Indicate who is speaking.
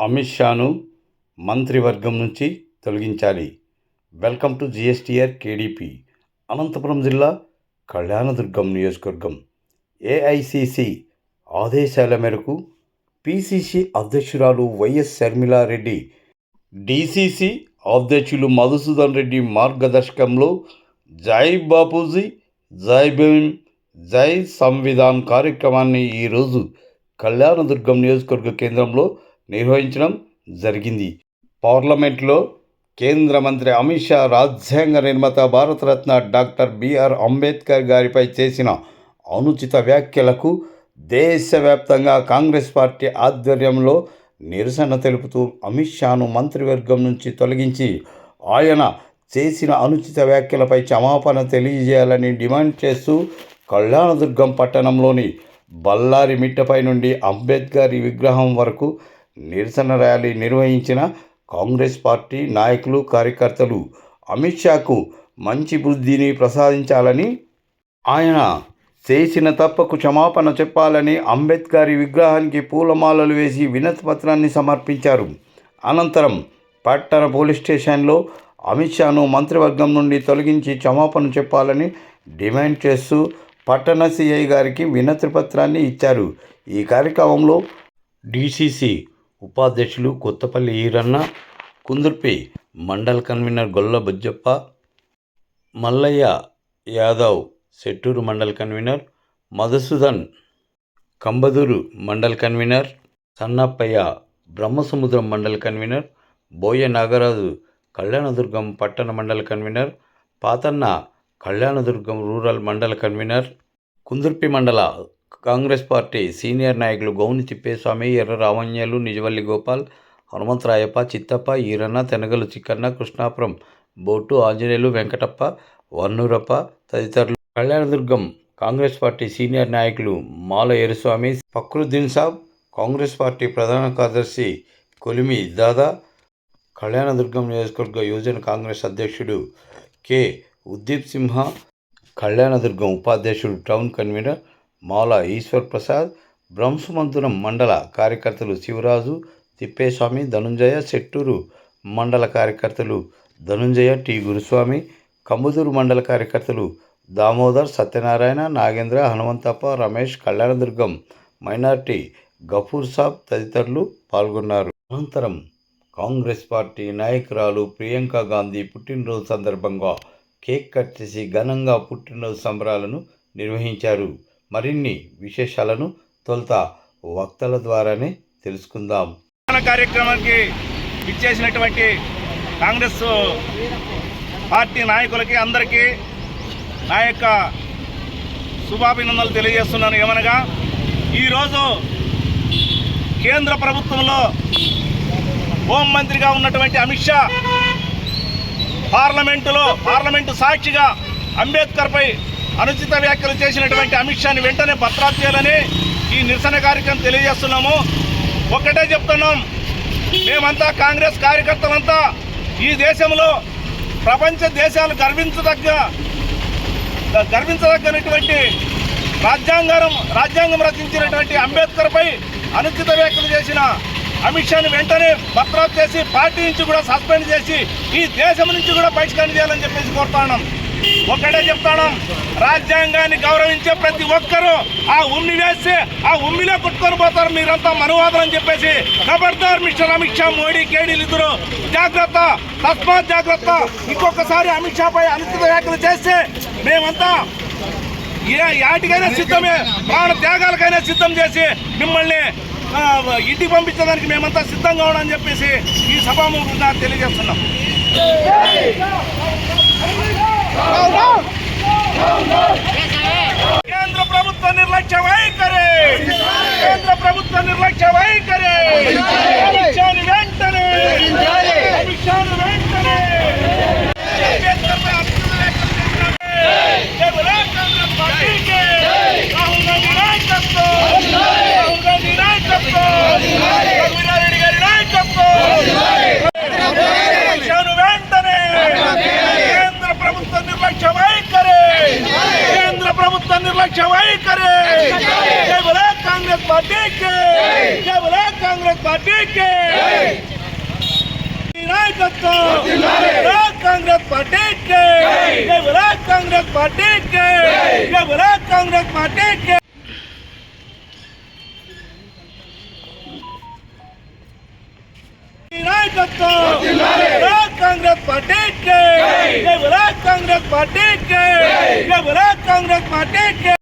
Speaker 1: అమిత్ షాను మంత్రివర్గం నుంచి తొలగించాలి. Welcome to GSTR KDP Anantapuram జిల్లా కళ్యాణదుర్గం నియోజకవర్గం. ఏఐసిసి ఆదేశాల మేరకు పిసిసి అధ్యక్షురాలు వైఎస్ షర్మిలారెడ్డి డిసిసి అధ్యక్షులు మధుసూదన్ రెడ్డి మార్గదర్శకంలో జై బాపూజీ జై భీమ్ జై సంవిధాన్ కార్యక్రమాన్ని ఈరోజు కళ్యాణదుర్గం నియోజకవర్గ కేంద్రంలో నిర్వహించడం జరిగింది. పార్లమెంట్లో కేంద్ర మంత్రి అమిత్ షా రాజ్యాంగ నిర్మాత భారతరత్న డాక్టర్ బిఆర్ అంబేద్కర్ గారిపై చేసిన అనుచిత వ్యాఖ్యలకు దేశవ్యాప్తంగా కాంగ్రెస్ పార్టీ ఆధ్వర్యంలో నిరసన తెలుపుతూ అమిత్ షాను మంత్రివర్గం నుంచి తొలగించి ఆయన చేసిన అనుచిత వ్యాఖ్యలపై క్షమాపణ తెలియజేయాలని డిమాండ్ చేస్తూ కళ్యాణదుర్గం పట్టణంలోని బళ్ళారి మిట్టపై నుండి అంబేద్కర్ విగ్రహం వరకు నిరసన ర్యాలీ నిర్వహించిన కాంగ్రెస్ పార్టీ నాయకులు కార్యకర్తలు అమిత్ షాకు మంచి బుద్ధిని ప్రసాదించాలని ఆయన చేసిన తప్పకు క్షమాపణ చెప్పాలని అంబేద్కర్ విగ్రహానికి పూలమాలలు వేసి వినతి పత్రాన్ని సమర్పించారు. అనంతరం పట్టణ పోలీస్ స్టేషన్లో అమిత్ షాను మంత్రివర్గం నుండి తొలగించి క్షమాపణ చెప్పాలని డిమాండ్ చేస్తూ పట్టణ సిఐ గారికి వినతి పత్రాన్ని ఇచ్చారు. ఈ కార్యక్రమంలో డిసిసి ఉపాధ్యక్షులు Kothapalli Eeranna Kundurpi mandal convener Golla Bujjappa Mallaiah Yadav Setturu mandal convener Madhusudan Kambadur mandal convener Sannappaiah Brahmasamudram mandal convener Boya Nagaraju Kalyanadurgam పట్టణ మండల కన్వీనర్ పాతన్న కళ్యాణదుర్గం రూరల్ మండల కన్వీనర్ కుందుర్పి మండల కాంగ్రెస్ పార్టీ సీనియర్ నాయకులు గౌని తిప్పేస్వామి ఎర్ర రామణ్యలు నిజవల్లి గోపాల్ హనుమంతరాయప్ప చిత్తప్ప ఈరన్న తెనగలు చిక్కన్న కృష్ణాపురం బోటు ఆంజనేయులు వెంకటప్ప వన్నూరప్ప తదితరులు. కళ్యాణదుర్గం కాంగ్రెస్ పార్టీ సీనియర్ నాయకులు Mala Eruswamy Fakruddin Sab Congress party ప్రధాన కార్యదర్శి కొలిమి దాదా కళ్యాణదుర్గం నియోజకవర్గ యువజన కాంగ్రెస్ అధ్యక్షుడు కె. ఉద్దీప్ సింహ కళ్యాణదుర్గం ఉపాధ్యక్షుడు టౌన్ కన్వీనర్ మౌలా ఈశ్వర్ ప్రసాద్ బ్రహ్మసుమంతురం మండల కార్యకర్తలు శివరాజు తిప్పేస్వామి ధనుంజయ చెట్టూరు మండల కార్యకర్తలు ధనుంజయ టి. గురుస్వామి కంబుదూరు మండల కార్యకర్తలు దామోదర్ సత్యనారాయణ నాగేంద్ర హనుమంతప్ప రమేష్ కళ్యాణదుర్గం మైనార్టీ గఫూర్ సాబ్ తదితరులు పాల్గొన్నారు. అనంతరం కాంగ్రెస్ పార్టీ నాయకురాలు ప్రియాంక గాంధీ పుట్టినరోజు సందర్భంగా కేక్ కట్ చేసి ఘనంగా పుట్టినరోజు సంబరాలను నిర్వహించారు. మరిన్ని విశేషాలను తొలుత వక్తల ద్వారానే తెలుసుకుందాం.
Speaker 2: కార్యక్రమానికి ఇచ్చేసినటువంటి కాంగ్రెస్ పార్టీ నాయకులకి అందరికీ నా యొక్క శుభాభినందనలు తెలియజేస్తున్నాను. ఏమనగా ఈరోజు కేంద్ర ప్రభుత్వంలో హోంమంత్రిగా ఉన్నటువంటి అమిత్ షా పార్లమెంటులో పార్లమెంటు సాక్షిగా అంబేద్కర్పై అనుచిత వ్యాఖ్యలు చేసినటువంటి అమిత్ షాని వెంటనే భద్రాత్ చేయాలని ఈ నిరసన కార్యక్రమం తెలియజేస్తున్నాము. ఒక్కటే చెప్తున్నాం. మేమంతా కాంగ్రెస్ కార్యకర్తలంతా ఈ దేశంలో ప్రపంచ దేశాలు గర్వించదగ్గ గర్వించదగ్గనటువంటి రాజ్యాంగం రాజ్యాంగం రచించినటువంటి అంబేద్కర్పై అనుచిత వ్యాఖ్యలు చేసిన అమిత్ షాని వెంటనే బర్తరఫ్ చేసి పార్టీ నుంచి కూడా సస్పెండ్ చేసి ఈ దేశం నుంచి కూడా బహిష్కరణ చేయాలని చెప్పేసి కోరుతున్నాం ఒకటే చెప్తాను. రాజ్యాంగాన్ని గౌరవించే ప్రతి ఒక్కరూ ఆ ఉమ్మి వేస్తే ఆ ఉమ్మిలో కుట్టుకొని పోతారు. మీరంతా మనువాదం అని చెప్పేసి ఖబర్దార్ మిస్టర్ అమిత్ షా మోడీ కేడీలు ఇద్దరు జాగ్రత్త తస్మాత్ జాగ్రత్త. ఇంకొకసారి అమిత్ షాపై అనుచిత వ్యాఖ్యలు చేస్తే మేమంతా ఏ యాటికైనా సిద్ధమే ప్రాణ త్యాగాలకైనా సిద్ధం చేసి మిమ్మల్ని ఇంటికి పంపించడానికి మేమంతా సిద్ధంగా ఉన్నామని చెప్పేసి ఈ సభాముఖంగా తెలియజేస్తున్నాం. కేంద్ర ప్రభుత్వ నిర్లక్ష్య వైఖరి. కేంద్ర ప్రభుత్వ నిర్లక్ష్య వైఖరి అమిత్ షాని వెంటనే అమిత్ షాని వెంటనే అంబేద్కర్పై అనుచిత వ్యాఖ్యలు చేసిన జై బోలో కాంగ్రెస్ పార్టీకి రాహుల్ గాంధీ నాయకత్వం రాహుల్ గాంధీ నాయకత్వం రఘువీరారెడ్డి గారి నాయకత్వం అమిత్ షాను వెంటనే కేంద్ర ప్రభుత్వ నిర్లక్ష్య వైఖరి కేంద్ర ప్రభుత్వ నిర్లక్ష్య వైఖరి జై బోలో కాంగ్రెస్ పార్టీకి! నాయకత్వం! కాంగ్రెస్ పార్టీకి! కాంగ్రెస్ పార్టీకి! కాంగ్రెస్ పార్టీకి! నాయకత్వం! కాంగ్రెస్ పార్టీకి! కాంగ్రెస్ పార్టీకి! కాంగ్రెస్ పార్టీకి!